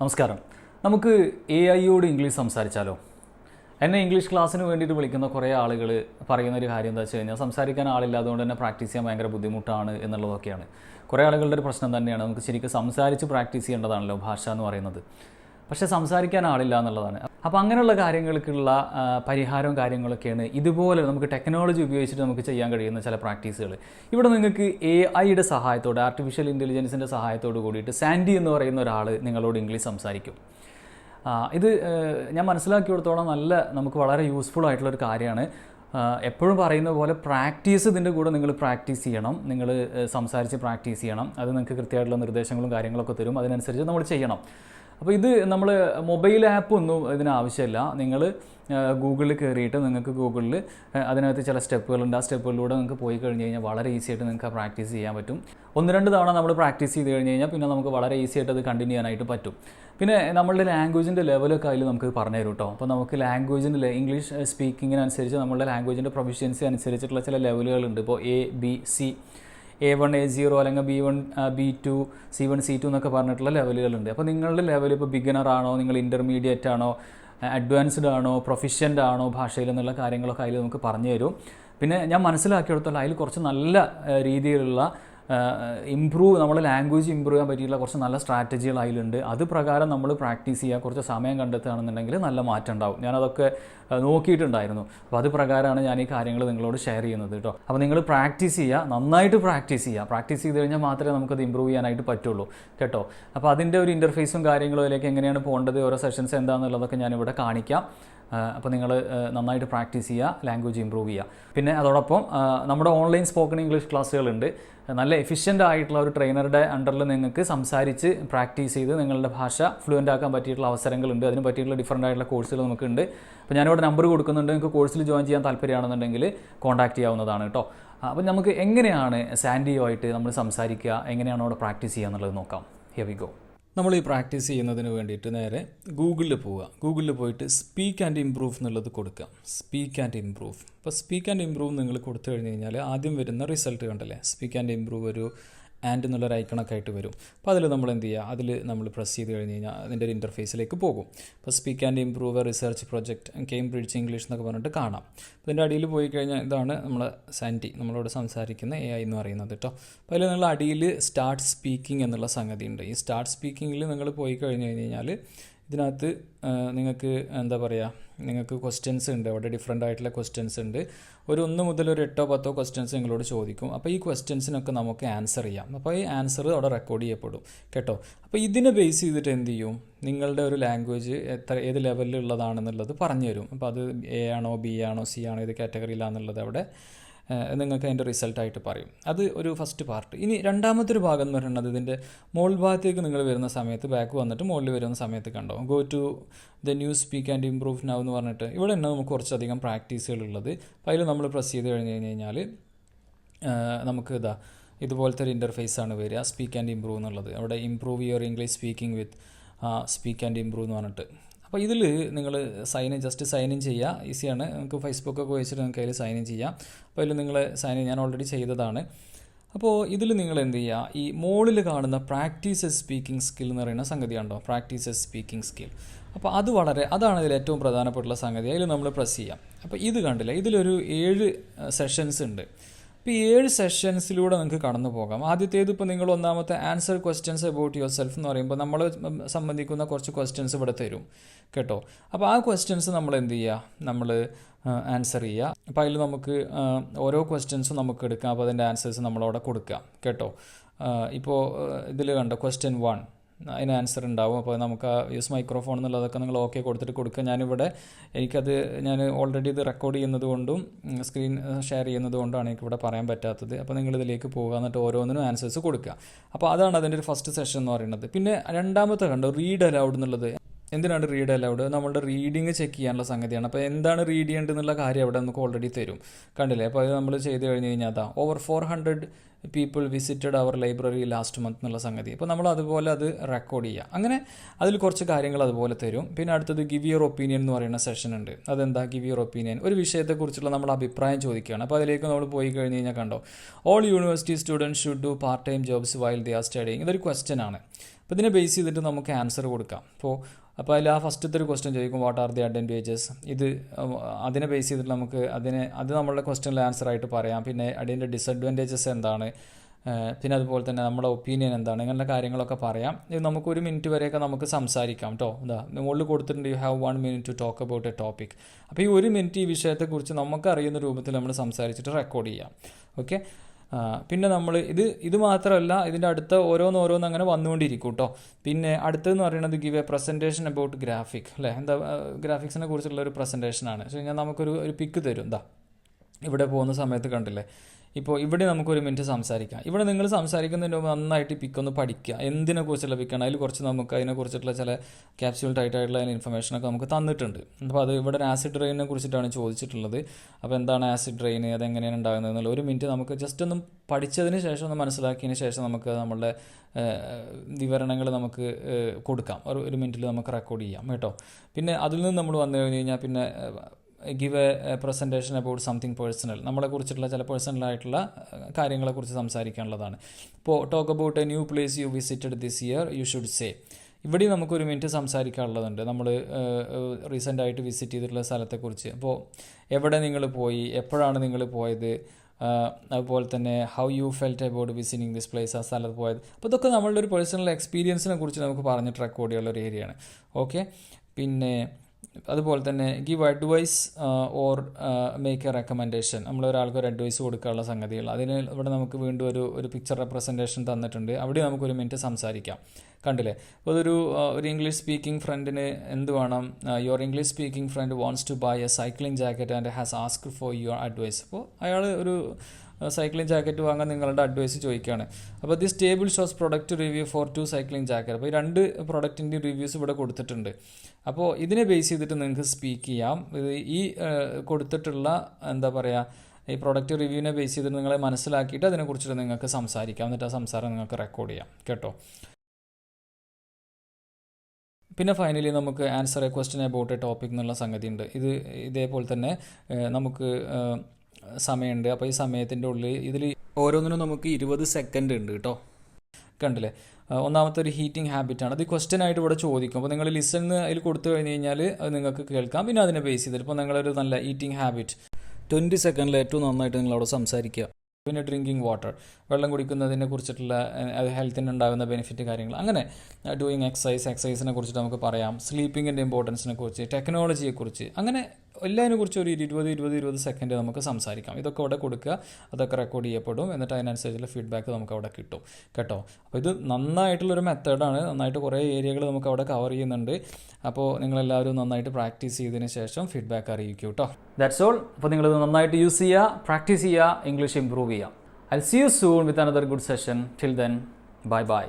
നമസ്കാരം. നമുക്ക് A ഐയോട് English സംസാരിച്ചാലോ? എന്നെ ഇംഗ്ലീഷ് ക്ലാസ്സിന് വേണ്ടിയിട്ട് വിളിക്കുന്ന കുറേ ആളുകൾ പറയുന്ന ഒരു കാര്യം എന്താ വെച്ച് കഴിഞ്ഞാൽ സംസാരിക്കാൻ ആളില്ലാത്തതുകൊണ്ട് തന്നെ പ്രാക്ടീസ് ചെയ്യാൻ ഭയങ്കര ബുദ്ധിമുട്ടാണ് എന്നുള്ളതൊക്കെയാണ്. കുറേ ആളുകളുടെ ഒരു പ്രശ്നം തന്നെയാണ്. നമുക്ക് ശരിക്കും സംസാരിച്ച് പ്രാക്ടീസ് ചെയ്യേണ്ടതാണല്ലോ ഭാഷ എന്ന് പറയുന്നത്. പക്ഷേ സംസാരിക്കാൻ ആളില്ല എന്നുള്ളതാണ്. അപ്പോൾ അങ്ങനെയുള്ള കാര്യങ്ങൾക്കുള്ള പരിഹാരവും കാര്യങ്ങളൊക്കെയാണ് ഇതുപോലെ നമുക്ക് ടെക്നോളജി ഉപയോഗിച്ചിട്ട് നമുക്ക് ചെയ്യാൻ കഴിയുന്ന ചില പ്രാക്ടീസുകൾ ഇവിടെ നിങ്ങൾക്ക് എ ഐയുടെ സഹായത്തോടെ ആർട്ടിഫിഷ്യൽ ഇന്റലിജൻസിന്റെ സഹായത്തോട് കൂടിയിട്ട് സാൻഡി എന്ന് പറയുന്ന ഒരാൾ നിങ്ങളോട് ഇംഗ്ലീഷ് സംസാരിക്കും. ഇത് ഞാൻ മനസ്സിലാക്കി മനസ്സിലാക്കിയെടുത്തോളം നല്ല നമുക്ക് വളരെ യൂസ്ഫുൾ ആയിട്ടുള്ളൊരു കാര്യമാണ്. എപ്പോഴും പറയുന്ന പോലെ പ്രാക്ടീസ് ഇതിന്റെ കൂടെ നിങ്ങൾ പ്രാക്ടീസ് ചെയ്യണം. നിങ്ങൾ സംസാരിച്ച് പ്രാക്ടീസ് ചെയ്യണം. അത് നിങ്ങൾക്ക് കൃത്യമായിട്ടുള്ള നിർദ്ദേശങ്ങളും കാര്യങ്ങളൊക്കെ തരും. അതിനനുസരിച്ച് നമ്മൾ ചെയ്യണം. അപ്പോൾ ഇത് നമ്മൾ മൊബൈൽ ആപ്പ് ഒന്നും ഇതിനാവശ്യമില്ല നിങ്ങൾ ഗൂഗിളിൽ കയറിയിട്ട് നിങ്ങൾക്ക് ഗൂഗിളിൽ അതിനകത്ത് ചില സ്റ്റെപ്പുകളുണ്ട്. ആ സ്റ്റെപ്പുകളിലൂടെ നിങ്ങൾക്ക് പോയി കഴിഞ്ഞ് കഴിഞ്ഞാൽ വളരെ ഈസി ആയിട്ട് നിങ്ങൾക്ക് പ്രാക്ടീസ് ചെയ്യാൻ പറ്റും. ഒന്ന് രണ്ട് തവണ നമ്മൾ പ്രാക്ടീസ് ചെയ്ത് കഴിഞ്ഞ് കഴിഞ്ഞാൽ പിന്നെ നമുക്ക് വളരെ ഈസി ആയിട്ട് അത് കണ്ടിന്യൂ ചെയ്യാനായിട്ട് പറ്റും. പിന്നെ നമ്മളുടെ ലാംഗ്വേജിന്റെ ലെവലൊക്കെ അതിൽ നമുക്ക് പറഞ്ഞു തരും കേട്ടോ അപ്പോൾ നമുക്ക് ലാംഗ്വേജിന്റെ ഇംഗ്ലീഷ് സ്പീക്കിങ്ങിനനുസരിച്ച് നമ്മളുടെ ലാംഗ്വേജിന്റെ പ്രൊഫിഷ്യൻസി അനുസരിച്ചിട്ടുള്ള ചില ലെവലുകളുണ്ട് ഇപ്പോൾ A B C A one A zero അല്ലെങ്കിൽ B one B two C one C two എന്നൊക്കെ പറഞ്ഞിട്ടുള്ള ലെവലുകളുണ്ട്. അപ്പോൾ നിങ്ങളുടെ ലെവൽ ഇപ്പോൾ ബിഗിനർ ആണോ നിങ്ങൾ ഇന്റർമീഡിയറ്റ് ആണോ അഡ്വാൻസ്ഡ് ആണോ പ്രൊഫഷ്യന്റ് ആണോ ഭാഷയിൽ എന്നുള്ള കാര്യങ്ങളൊക്കെ അതിൽ നമുക്ക് പറഞ്ഞു തരും. പിന്നെ ഞാൻ മനസ്സിലാക്കിയെടുത്തോളം അതിൽ കുറച്ച് നല്ല രീതിയിലുള്ള ഇമ്പ്രൂവ് നമ്മുടെ ലാംഗ്വേജ് ഇമ്പ്രൂവ് ചെയ്യാൻ പറ്റിയിട്ടുള്ള കുറച്ച് നല്ല സ്ട്രാറ്റജികൾ അതിലുണ്ട്. അത് പ്രകാരം നമ്മൾ പ്രാക്ടീസ് ചെയ്യുക കുറച്ച് സമയം കണ്ടെത്തുകയാണെന്നുണ്ടെങ്കിൽ നല്ല മാറ്റം ഉണ്ടാവും. ഞാനതൊക്കെ നോക്കിയിട്ടുണ്ടായിരുന്നു. അപ്പോൾ അത് പ്രകാരമാണ് ഞാൻ ഈ കാര്യങ്ങൾ നിങ്ങളോട് ഷെയർ ചെയ്യുന്നത് കേട്ടോ അപ്പോൾ നിങ്ങൾ പ്രാക്ടീസ് ചെയ്യുക നന്നായിട്ട് പ്രാക്ടീസ് ചെയ്യുക. പ്രാക്ടീസ് ചെയ്ത് കഴിഞ്ഞാൽ മാത്രമേ നമുക്കത് ഇമ്പ്രൂവ് ചെയ്യാനായിട്ട് പറ്റുള്ളൂ കേട്ടോ. അപ്പോൾ അതിന്റെ ഒരു ഇന്റർഫേസും കാര്യങ്ങളും അതിലേക്ക് എങ്ങനെയാണ് പോകേണ്ടത് ഓരോ സെഷൻസ് എന്താണെന്നുള്ളതൊക്കെ ഞാനിവിടെ കാണിക്കാം. അപ്പോൾ നിങ്ങൾ നന്നായിട്ട് പ്രാക്ടീസ് ചെയ്യുക ലാംഗ്വേജ് ഇമ്പ്രൂവ് ചെയ്യുക. പിന്നെ അതോടൊപ്പം നമ്മുടെ ഓൺലൈൻ സ്പോക്കൺ ഇംഗ്ലീഷ് ക്ലാസ്സുകളുണ്ട്. നല്ല എഫിഷ്യന്റ് ആയിട്ടുള്ള ഒരു ട്രെയിനറുടെ അണ്ടറിൽ നിങ്ങൾക്ക് സംസാരിച്ച് പ്രാക്ടീസ് ചെയ്ത് നിങ്ങളുടെ ഭാഷ ഫ്ലുവന്റ് ആക്കാൻ പറ്റിയിട്ടുള്ള അവസരങ്ങളുണ്ട്. അതിന് പറ്റിയിട്ടുള്ള ഡിഫറന്റ് ആയിട്ടുള്ള കോഴ്സുകൾ നമുക്കുണ്ട് അപ്പോൾ ഞാനിവിടെ നമ്പർ കൊടുക്കുന്നുണ്ട്. നിങ്ങൾക്ക് കോഴ്സിൽ ജോയിൻ ചെയ്യാൻ താല്പര്യമാണെന്നുണ്ടെങ്കിൽ കോൺടാക്ട് ചെയ്യാവുന്നതാണ് കേട്ടോ. അപ്പോൾ നമുക്ക് എങ്ങനെയാണ് സാൻഡിയോ ആയിട്ട് നമ്മൾ സംസാരിക്കുക? എങ്ങനെയാണ് അവിടെ പ്രാക്ടീസ് ചെയ്യുക എന്നുള്ളത് നോക്കാം. ഹിയർ വി ഗോ നമ്മൾ ഈ പ്രാക്ടീസ് ചെയ്യുന്നതിന് വേണ്ടിയിട്ട് നേരെ ഗൂഗിളിൽ പോവുക. ഗൂഗിളിൽ പോയിട്ട് സ്പീക്ക് ആൻഡ് ഇംപ്രൂവ് എന്നുള്ളത് കൊടുക്കുക. സ്പീക്ക് ആൻഡ് ഇംപ്രൂവ് അപ്പോൾ സ്പീക്ക് ആൻഡ് ഇംപ്രൂവ് നിങ്ങൾ കൊടുത്തു കഴിഞ്ഞ് കഴിഞ്ഞാൽ ആദ്യം വരുന്ന റിസൾട്ട് കണ്ടല്ലേ? സ്പീക്ക് ആൻഡ് ഇംപ്രൂവ് ഒരു ആൻഡ് എന്നുള്ളൊരു ഐക്കണൊക്കെ ആയിട്ട് വരും. അപ്പോൾ അതിൽ നമ്മൾ എന്ത് ചെയ്യുക? അതിൽ നമ്മൾ പ്രസ് ചെയ്ത് കഴിഞ്ഞ് കഴിഞ്ഞാൽ അതിന്റെ ഒരു ഇന്റർഫേസിലേക്ക് പോകും. അപ്പോൾ speak and improve research project Cambridge English എന്നൊക്കെ പറഞ്ഞിട്ട് കാണാം. അപ്പോൾ ഇതിന്റെ അടിയിൽ പോയി കഴിഞ്ഞാൽ ഇതാണ് നമ്മൾ സാന്റി നമ്മളോട് സംസാരിക്കുന്ന എ ഐ എന്ന് പറയുന്നത് കേട്ടോ അപ്പോൾ അതിൽ നിങ്ങൾ അടിയിൽ സ്റ്റാർട്ട് സ്പീക്കിംഗ് എന്നുള്ള സംഗതി ഉണ്ട്. ഈ സ്റ്റാർട്ട് സ്പീക്കിങ്ങിൽ നിങ്ങൾ പോയി കഴിഞ്ഞ് കഴിഞ്ഞ് കഴിഞ്ഞാൽ ഇതിനകത്ത് നിങ്ങൾക്ക് എന്താ പറയുക നിങ്ങൾക്ക് ക്വസ്റ്റ്യൻസ് ഉണ്ട് അവിടെ ഡിഫറെന്റ് ആയിട്ടുള്ള ക്വസ്റ്റ്യൻസ് ഉണ്ട്. ഒരു ഒന്ന് മുതൽ ഒരു എട്ടോ പത്തോ ക്വസ്റ്റ്യൻസ് നിങ്ങളോട് ചോദിക്കും. അപ്പോൾ ഈ ക്വസ്റ്റ്യൻസിനൊക്കെ നമുക്ക് ആൻസർ ചെയ്യാം. അപ്പോൾ ഈ ആൻസർ അവിടെ റെക്കോർഡ് ചെയ്യപ്പെടും കേട്ടോ? അപ്പോൾ ഇതിനെ ബേസ് ചെയ്തിട്ട് എന്ത് ചെയ്യും? നിങ്ങളുടെ ഒരു ലാംഗ്വേജ് എത്ര ഏത് ലെവലിലുള്ളതാണെന്നുള്ളത് പറഞ്ഞു തരും അപ്പോൾ അത് എ ആണോ ബി ആണോ സി ആണോ ഏത് കാറ്റഗറിയിലാണെന്നുള്ളത് അവിടെ നിങ്ങൾക്ക് അതിന്റെ റിസൾട്ടായിട്ട് പറയും. അത് ഒരു ഫസ്റ്റ് പാർട്ട്. ഇനി രണ്ടാമത്തൊരു ഭാഗം എന്ന് പറയുന്നത് ഇതിന്റെ മോൾ ഭാഗത്തേക്ക് നിങ്ങൾ വരുന്ന സമയത്ത് ബാക്ക് വന്നിട്ട് മുകളിൽ വരുന്ന സമയത്ത് കണ്ടോ? Go to the new speak and improve now എന്ന് പറഞ്ഞിട്ട് ഇവിടെ തന്നെ നമുക്ക് കുറച്ചധികം പ്രാക്ടീസുകൾ ഉള്ളത്. അപ്പോൾ അതിൽ നമ്മൾ പ്രസ് ചെയ്ത് കഴിഞ്ഞ് കഴിഞ്ഞ് കഴിഞ്ഞാൽ നമുക്ക് ഇതാ ഇതുപോലത്തെ ഒരു ഇന്റർഫേസ് ആണ് വരിക. സ്പീക്ക് ആൻഡ് ഇംപ്രൂവ് എന്നുള്ളത്. അവിടെ improve your English speaking with speak and improve എന്ന് പറഞ്ഞിട്ട്. അപ്പോൾ ഇതിൽ നിങ്ങൾ sign in just sign in ചെയ്യുക. ഈസിയാണ് നിങ്ങൾക്ക് ഫേസ്ബുക്കൊക്കെ വെച്ചിട്ട് നിങ്ങൾക്ക് അതിൽ സൈൻ ഇൻ ചെയ്യാം. അപ്പോൾ അതിൽ നിങ്ങൾ സൈൻ ഇൻ ഞാൻ ഓൾറെഡി ചെയ്തതാണ്. അപ്പോൾ ഇതിൽ നിങ്ങൾ എന്ത് ചെയ്യുക? ഈ മോളിൽ കാണുന്ന പ്രാക്ടീസ് സ്പീക്കിംഗ് സ്കിൽ എന്ന് പറയുന്ന സംഗതി ഉണ്ടോ പ്രാക്ടീസ് സ്പീക്കിംഗ് സ്കിൽ അപ്പോൾ അത് വളരെ അതാണ് ഇതിൽ ഏറ്റവും പ്രധാനപ്പെട്ടുള്ള സംഗതി. അതിൽ നമ്മൾ പ്രസ് ചെയ്യാം. അപ്പോൾ ഇത് കണ്ടില്ല? ഇതിലൊരു ഏഴ് സെഷൻസ് ഉണ്ട്. അപ്പോൾ ഈ ഏഴ് സെഷൻസിലൂടെ നിങ്ങൾക്ക് കടന്നു പോകാം. ആദ്യത്തേത് ഇപ്പോൾ നിങ്ങൾ ഒന്നാമത്തെ answer questions about yourself എന്ന് പറയുമ്പോൾ നമ്മൾ സംബന്ധിക്കുന്ന കുറച്ച് ക്വസ്റ്റ്യൻസ് ഇവിടെ തരും. കേട്ടോ? അപ്പോൾ ആ ക്വസ്റ്റ്യൻസ് നമ്മൾ എന്ത് ചെയ്യുക നമ്മൾ ആൻസർ ചെയ്യുക അപ്പോൾ അതിൽ നമുക്ക് ഓരോ ക്വസ്റ്റ്യൻസും നമുക്ക് എടുക്കാം. അപ്പോൾ അതിന്റെ ആൻസേഴ്സ് നമ്മളവിടെ കൊടുക്കാം. കേട്ടോ? ഇപ്പോൾ ഇതിൽ കണ്ടോ? ക്വസ്റ്റ്യൻ വൺ അതിന് ആൻസർ ഉണ്ടാവും. അപ്പോൾ നമുക്ക് ആ യൂസ് മൈക്രോഫോൺ എന്നുള്ളതൊക്കെ നിങ്ങൾ ഓക്കെ കൊടുത്തിട്ട് കൊടുക്കുക. ഞാനിവിടെ എനിക്കത് ഞാൻ ഓൾറെഡി ഇത് റെക്കോർഡ് ചെയ്യുന്നതുകൊണ്ടും സ്ക്രീൻ ഷെയർ ചെയ്യുന്നതുകൊണ്ടാണ് എനിക്കിവിടെ പറയാൻ പറ്റാത്തത്. അപ്പോൾ നിങ്ങൾ ഇതിലേക്ക് പോകുക എന്നിട്ട് ഓരോന്നിനും ആൻസേഴ്സ് കൊടുക്കുക. അപ്പോൾ അതാണ് അതിന്റെ ഒരു ഫസ്റ്റ് സെഷൻ എന്ന് പറയുന്നത്. പിന്നെ രണ്ടാമത്തെ കണ്ടോ റീഡ് അലൗഡ് എന്നുള്ളത്. എന്തിനാണ് റീഡ് അലൗഡ് നമ്മളുടെ റീഡിങ് ചെക്ക് ചെയ്യാനുള്ള സംഗതിയാണ്. അപ്പോൾ എന്താണ് റീഡ് ചെയ്യേണ്ടത് എന്നുള്ള കാര്യം അവിടെ നമുക്ക് ഓൾറെഡി തരും. കണ്ടില്ലേ? അപ്പോൾ അത് നമ്മൾ ചെയ്ത് കഴിഞ്ഞ് കഴിഞ്ഞാൽ അതാ over four hundred people visited our library last month എന്നുള്ള സംഗതി. അപ്പോൾ നമ്മൾ അതുപോലെ അത് റെക്കോർഡ് ചെയ്യുക അങ്ങനെ അതിൽ കുറച്ച് കാര്യങ്ങൾ അതുപോലെ തരും. പിന്നെ അടുത്തത് ഗിവ് യുവർ ഒപ്പീനിയൻ എന്ന് പറയുന്ന സെഷൻ ഉണ്ട്. അതെന്താ? ഗിവ് യുവർ ഒപ്പീനിയൻ ഒരു വിഷയത്തെക്കുറിച്ചുള്ള നമ്മൾ അഭിപ്രായം ചോദിക്കുകയാണ്. അപ്പോൾ അതിലേക്ക് നമ്മൾ പോയി കഴിഞ്ഞ് കഴിഞ്ഞാൽ കണ്ടോ all university students should do part time jobs while they are studying ഇതൊരു ക്വസ്റ്റ്യൻ ആണ്. അപ്പോൾ ഇതിനെ ബേസ് ചെയ്തിട്ട് നമുക്ക് ആൻസർ കൊടുക്കാം. അപ്പോൾ അപ്പോൾ അതിൽ ആ ഫസ്റ്റത്തെ ഒരു ക്വസ്റ്റ്യൻ ചോദിക്കും വാട്ട് ആർ ദി അഡ്വാന്റേജസ് ഇത് അതിനെ ബേസ് ചെയ്തിട്ട് നമുക്ക് അതിനെ അത് നമ്മളുടെ ക്വസ്റ്റ്യനിൽ ആൻസർ ആയിട്ട് പറയാം. പിന്നെ അതിന്റെ ഡിസഡ്വാന്റേജസ് എന്താണ്? പിന്നെ അതുപോലെ തന്നെ നമ്മുടെ ഒപ്പീനിയൻ എന്താണ്? ഇങ്ങനെയുള്ള കാര്യങ്ങളൊക്കെ പറയാം. ഇത് നമുക്ക് ഒരു മിനിറ്റ് വരെയൊക്കെ നമുക്ക് സംസാരിക്കാം കേട്ടോ എന്താ മുകളിൽ കൊടുത്തിട്ടുണ്ട് you have one minute to talk about a topic അപ്പോൾ ഈ ഒരു മിനിറ്റ് ഈ വിഷയത്തെക്കുറിച്ച് നമുക്ക് അറിയുന്ന രൂപത്തിൽ നമ്മൾ സംസാരിച്ചിട്ട് റെക്കോർഡ് ചെയ്യാം. ഓക്കെ പിന്നെ നമ്മൾ ഇത് ഇത് മാത്രമല്ല ഇതിന്റെ അടുത്ത ഓരോന്ന് ഓരോന്ന് അങ്ങനെ വന്നുകൊണ്ടിരിക്കും കേട്ടോ പിന്നെ അടുത്തതെന്ന് പറയുന്നത് give a presentation about graphic അല്ലേ? എന്താ ഗ്രാഫിക്സിനെ കുറിച്ചുള്ള ഒരു പ്രസന്റേഷനാണ് പക്ഷേ ഞാൻ നമുക്കൊരു ഒരു പിക്ക് തരും എന്താ ഇവിടെ പോകുന്ന സമയത്ത് കണ്ടില്ലേ? ഇപ്പോൾ ഇവിടെ നമുക്കൊരു മിനിറ്റ് സംസാരിക്കാം. ഇവിടെ നിങ്ങൾ സംസാരിക്കുന്നതിന് മുമ്പ് നന്നായിട്ട് ഈ പിക്ക് ഒന്ന് പഠിക്കുക. എന്തിനെ കുറിച്ചുള്ള പിക്കാണ് അതിൽ കുറച്ച് നമുക്ക് അതിനെക്കുറിച്ചിട്ടുള്ള ചില ക്യാപ്സ്യൂൾ ടൈറ്റ് ആയിട്ടുള്ള ഇൻഫർമേഷനൊക്കെ നമുക്ക് തന്നിട്ടുണ്ട്. അപ്പോൾ അത് ഇവിടെ ആസിഡ് റെയിനെ കുറിച്ചിട്ടാണ് ചോദിച്ചിട്ടുള്ളത്. അപ്പോൾ എന്താണ് ആസിഡ് റെയിൻ അതെങ്ങനെയാണ് ഉണ്ടാകുന്നത് എന്നുള്ള ഒരു മിനിറ്റ് നമുക്ക് ജസ്റ്റ് ഒന്ന് പഠിച്ചതിന് ശേഷം ഒന്ന് മനസ്സിലാക്കിയതിന് ശേഷം നമുക്ക് നമ്മളുടെ വിവരണങ്ങൾ നമുക്ക് കൊടുക്കാം. ഒരു ഒരു മിനിറ്റിൽ നമുക്ക് റെക്കോർഡ് ചെയ്യാം കേട്ടോ. പിന്നെ അതിൽ നിന്ന് നമ്മൾ വന്നു കഴിഞ്ഞ് കഴിഞ്ഞാൽ പിന്നെ give a presentation about something personal നമ്മളെ കുറിച്ചിട്ടുള്ള ചില പേഴ്സണൽ ആയിട്ടുള്ള കാര്യങ്ങളെക്കുറിച്ച് സംസാരിക്കാനുള്ളതാണ്. ഇപ്പോൾ talk about a new place you visited this year you should say ഇവിടെ നമുക്കൊരു മിനിറ്റ് സംസാരിക്കാനുള്ളതുണ്ട്. നമ്മൾ റീസെന്റ് ആയിട്ട് വിസിറ്റ് ചെയ്തിട്ടുള്ള സ്ഥലത്തെക്കുറിച്ച്. അപ്പോൾ എവിടെ നിങ്ങൾ പോയി? എപ്പോഴാണ് നിങ്ങൾ പോയത്? അതുപോലെ തന്നെ how you felt about visiting this place ആ സ്ഥലത്ത് പോയത്? അപ്പോൾ ഇതൊക്കെ നമ്മളുടെ ഒരു പേഴ്സണൽ എക്സ്പീരിയൻസിനെ കുറിച്ച് നമുക്ക് പറഞ്ഞിട്ട് റെക്കോർഡ് ചെയ്യാനുള്ള ഒരു ഏരിയയാണ് ഓക്കെ പിന്നെ അതുപോലെ തന്നെ give advice or make a recommendation നമ്മൾ ഒരാൾക്ക് ഒരു അഡ്വൈസ് കൊടുക്കാനുള്ള സംഗതികൾ. അതിന് ഇവിടെ നമുക്ക് വീണ്ടും ഒരു ഒരു പിക്ചർ റെപ്രസെന്റേഷൻ തന്നിട്ടുണ്ട്. അവിടെ നമുക്കൊരു മിനിറ്റ് സംസാരിക്കാം. കണ്ടില്ലേ? അപ്പോൾ അതൊരു ഒരു ഇംഗ്ലീഷ് സ്പീക്കിംഗ് ഫ്രണ്ടിന് എന്ത് വേണം? Your English speaking friend wants to buy a cycling jacket and has ask for your advice അപ്പോൾ അയാൾ ഒരു സൈക്ലിംഗ് ജാക്കറ്റ് വാങ്ങാൻ നിങ്ങളുടെ അഡ്വൈസ് ചോദിക്കുകയാണ്. അപ്പോൾ this table shows product review for two cycling jacket അപ്പോൾ ഈ രണ്ട് പ്രൊഡക്റ്റിന്റെ റിവ്യൂസ് ഇവിടെ കൊടുത്തിട്ടുണ്ട്. അപ്പോൾ ഇതിനെ ബേസ് ചെയ്തിട്ട് നിങ്ങൾക്ക് സ്പീക്ക് ചെയ്യാം. ഈ കൊടുത്തിട്ടുള്ള എന്താ പറയുക ഈ പ്രൊഡക്റ്റ് റിവ്യൂവിനെ ബേസ് ചെയ്തിട്ട് നിങ്ങളെ മനസ്സിലാക്കിയിട്ട് അതിനെക്കുറിച്ചിട്ട് നിങ്ങൾക്ക് സംസാരിക്കാം. എന്നിട്ട് ആ സംസാരം നിങ്ങൾക്ക് റെക്കോർഡ് ചെയ്യാം. കേട്ടോ? പിന്നെ ഫൈനലി നമുക്ക് answer a question about a topic എന്നുള്ള സംഗതി ഉണ്ട് ഇത് ഇതേപോലെ തന്നെ നമുക്ക് സമയമുണ്ട്. അപ്പോൾ ഈ സമയത്തിന്റെ ഉള്ളിൽ ഇതിൽ ഓരോന്നിനും നമുക്ക് ഇരുപത് സെക്കൻഡ് ഉണ്ട് കേട്ടോ. കണ്ടില്ലേ? ഒന്നാമത്തെ ഒരു ഹീറ്റിംഗ് ഹാബിറ്റാണ് അത് ക്വസ്റ്റ്യൻ ആയിട്ട് ഇവിടെ ചോദിക്കും. അപ്പോൾ നിങ്ങൾ ലിസൺ അതിൽ കൊടുത്തു കഴിഞ്ഞ് കഴിഞ്ഞാൽ അത് നിങ്ങൾക്ക് കേൾക്കാം. പിന്നെ അതിനെ ബേസ് ചെയ്തിട്ട്. ഇപ്പോൾ നിങ്ങളൊരു നല്ല ഈറ്റിംഗ് ഹാബിറ്റ് ട്വന്റി സെക്കൻഡിൽ ഏറ്റവും നന്നായിട്ട് നിങ്ങൾ അവിടെ സംസാരിക്കുക. പിന്നെ ഡ്രിങ്കിങ് വാട്ടർ വെള്ളം കുടിക്കുന്നതിനെ കുറിച്ചിട്ടുള്ള അത് ഹെൽത്തിന് ഉണ്ടാകുന്ന ബെനിഫിറ്റ് കാര്യങ്ങൾ. അങ്ങനെ ഡൂയിങ് എക്സസൈസ് എക്സസൈസിനെ കുറിച്ചിട്ട് നമുക്ക് പറയാം. സ്ലീപ്പിങ്ങിന്റെ ഇമ്പോർട്ടൻസിനെ കുറിച്ച് ടെക്നോളജിയെക്കുറിച്ച് അങ്ങനെ എല്ലാതിനെ കുറിച്ച് ഒരു ഇരുപത് ഇരുപത് ഇരുപത് സെക്കൻഡ് നമുക്ക് സംസാരിക്കാം. ഇതൊക്കെ അവിടെ കൊടുക്കുക. അതൊക്കെ റെക്കോർഡ് ചെയ്യപ്പെടും. എന്നിട്ട് അതിനനുസരിച്ചുള്ള ഫീഡ്ബാക്ക് നമുക്ക് അവിടെ കിട്ടും. കേട്ടോ? അപ്പോൾ ഇത് നന്നായിട്ടുള്ളൊരു മെത്തേഡാണ് നന്നായിട്ട് കുറേ ഏരിയകൾ നമുക്ക് അവിടെ കവർ ചെയ്യുന്നുണ്ട്. അപ്പോൾ നിങ്ങളെല്ലാവരും നന്നായിട്ട് പ്രാക്ടീസ് ചെയ്തതിന് ശേഷം ഫീഡ്ബാക്ക് അറിയിക്കും കേട്ടോ ദാറ്റ്സ് ഓൾ അപ്പോൾ നിങ്ങളിത് നന്നായിട്ട് യൂസ് ചെയ്യുക പ്രാക്ടീസ് ചെയ്യുക ഇംഗ്ലീഷ് ഇംപ്രൂവ് ചെയ്യുക. I see you soon with another good session till then bye bye